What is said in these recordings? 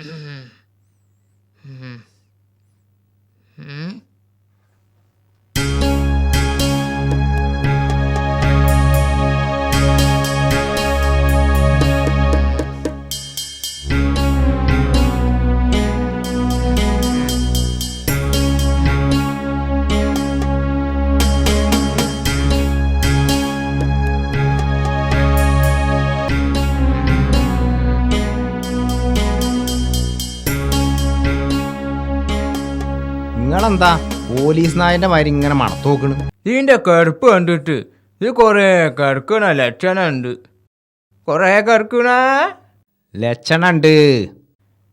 うん。നിങ്ങളെന്താ police നായന്റെ മാതിരി ഇങ്ങനെ മണത്ത് നോക്കണ്? ഇതിന്റെ കറുപ്പ് കണ്ടിട്ട് ഇത് കൊറേ കറുക്കണ ലക്ഷണുണ്ട്. കൊറേ കറുക്കണ ലക്ഷണുണ്ട്.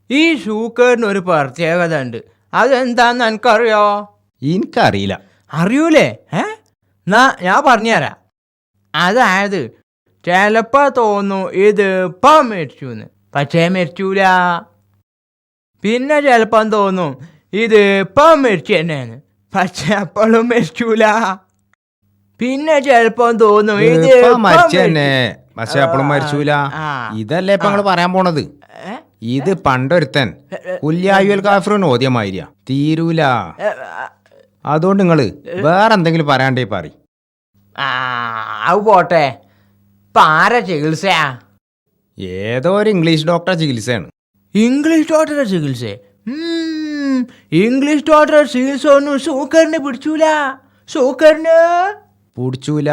ഈ ഷൂക്കറിന് ഒരു പ്രത്യേകത ഉണ്ട് അതെന്താന്ന് എനിക്കറിയോ? എനിക്കറിയില്ല. അറിയൂലേ? ഏ? എന്നാ ഞാൻ പറഞ്ഞുതരാം. അതായത് ചിലപ്പോ തോന്നും ഇത് ഇപ്പം മരിച്ചു പക്ഷേ മരിച്ചൂല. പിന്നെ ചിലപ്പം തോന്നും ഇത് ഇപ്പം മരിച്ചു തന്നെയാണ്. പക്ഷെ അപ്പോഴും മരിച്ചൂല. പിന്നെ ചെലപ്പോ തോന്നും ഇത് മരിച്ചു. തന്നെ. പക്ഷെ അപ്പോഴും മരിച്ചൂല. ഇതല്ലേ ഇപ്പൊ നിങ്ങൾ പറയാൻ പോണത്? ഇത് പണ്ടൊരുത്തൻ കുല്യായുൽ കാഫ്രൻ ഓദ്യമായിരിയ തീരൂല. അതുകൊണ്ട് നിങ്ങൾ വേറെ എന്തെങ്കിലും പറയാണ്ടേ പറി അത് പോട്ടെ. പാര ആരാ ചികിത്സയാ? ഏതോ ഒരു ഇംഗ്ലീഷ് ഡോക്ടറെ ചികിത്സയാണ്. ഇംഗ്ലീഷ് ഡോക്ടറെ ചികിത്സ ഉം, ഇംഗ്ലീഷ് ഡോട്ടർ സീൽസ് ഒന്നും സൂക്കറിന് പിടിച്ചൂല. സൂക്കറിന് പിടിച്ചൂല.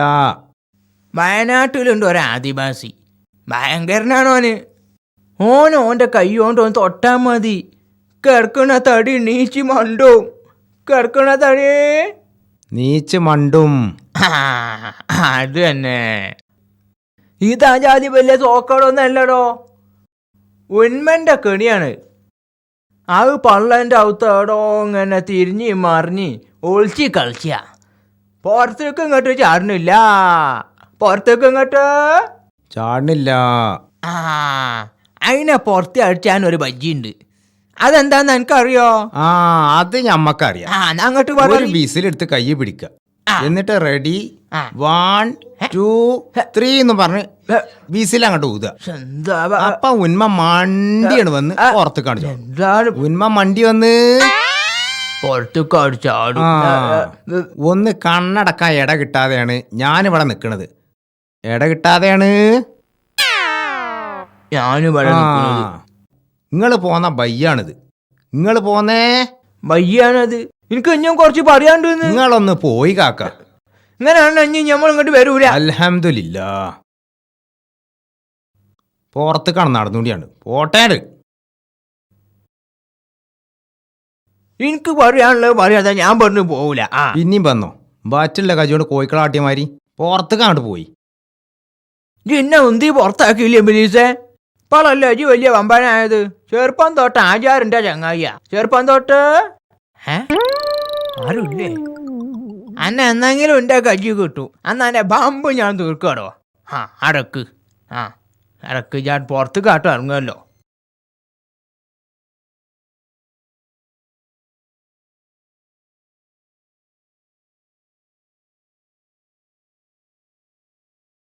വയനാട്ടിലുണ്ട് ഒരു ആദിവാസി. ഭയങ്കരനാണ് ഓന്. ഓൻ ഓന്റെ കൈ കൊണ്ട് ഓൻ തൊട്ടാൽ മതി. കിടക്കണ തടി നീച്ചി മണ്ടും. കിടക്കണ തടി നീച്ച് മണ്ടും. അത് തന്നെ. ഇതാ ജാതി വലിയ സോക്കടൊന്നല്ലടോ ഉന്മന്റെ കെണിയാണ്. അത് പള്ളന്റെ അകത്തോടോ ഇങ്ങനെ തിരിഞ്ഞ് മറിഞ്ഞ് ഒളിച്ച് കളിച്ച. പുറത്തേക്ക് ഇങ്ങോട്ട് ചാടണില്ല പുറത്തേക്ക് ഇങ്ങോട്ട്. ചാടണില്ല ആ അതിനെ പുറത്ത് അടിച്ചാൻ ഒരു ബജ്ജിയുണ്ട്. അതെന്താന്ന് എനിക്കറിയോ? ആ അത് ഞമ്മക്കറിയാം. ആ എന്നാ അങ്ങോട്ട് ഒരു പറഞ്ഞു ബീസിലെടുത്ത് കൈ പിടിക്കുക എന്നിട്ട് റെഡി. ആ. വൺ ടു ത്രീ എന്ന് പറഞ്ഞ് ബീസിൽ അങ്ങോട്ട് ഊതുക. അപ്പൊ ഉന്മ മണ്ടിയാണ് വന്ന്. പുറത്ത് കാണിച്ചു. ഉന്മ മണ്ടി വന്ന് പുറത്തേക്ക് അടിച്ചാടും ഒന്ന് കണ്ണടക്കാൻ ഇട കിട്ടാതെയാണ് ഞാനിവിടെ നിക്കണത്. ഇട കിട്ടാതെയാണ്? ഞാനിവിടെ നിങ്ങൾ പോന്ന ബയ്യാണിത്. നിങ്ങൾ പോന്നേ? ബയ്യാണത്. എനിക്ക് ഇനിയും കുറച്ച് പറയാണ്ട് നിങ്ങളൊന്ന് പോയി കാക്ക. ഇങ്ങനെയാണ് ഇനി നമ്മൾ ഇങ്ങോട്ട് വരൂല? അൽഹംദുലില്ല. പുറത്ത് കാണ നടന്നുകൂടിയാണ്. പോട്ടേട് എനിക്ക് പറയാനുള്ളത് പറയാതെ ഞാൻ പറഞ്ഞു പോകൂല ആ. പിന്നെയും വന്നോ. ബാറ്റുള്ള കജിയോട് കോഴിക്കളാട്ടിയമാരി പുറത്ത് കണ്ടു പോയി. എന്നെ ഉന്തി പുറത്താക്കിയില്ലേ ബിലീസേ? ഇപ്പോഴല്ലേ അജി വലിയ വമ്പനായത്? ചെറുപ്പം തൊട്ട് ആചാരന്റെ ചങ്ങായിയാ. ചെറുപ്പം തൊട്ട് ഏ? ആരുമില്ലേ? അന്ന എന്നെങ്കിലും എന്റെ കജ്ജി കിട്ടും. അന്ന് എന്റെ ബമ്പ് ഞാൻ തീർക്കാടോ ആ അടക്ക്. ആ അടക്ക്. ഞാൻ പുറത്ത് കാട്ടും ഇറങ്ങുമല്ലോ.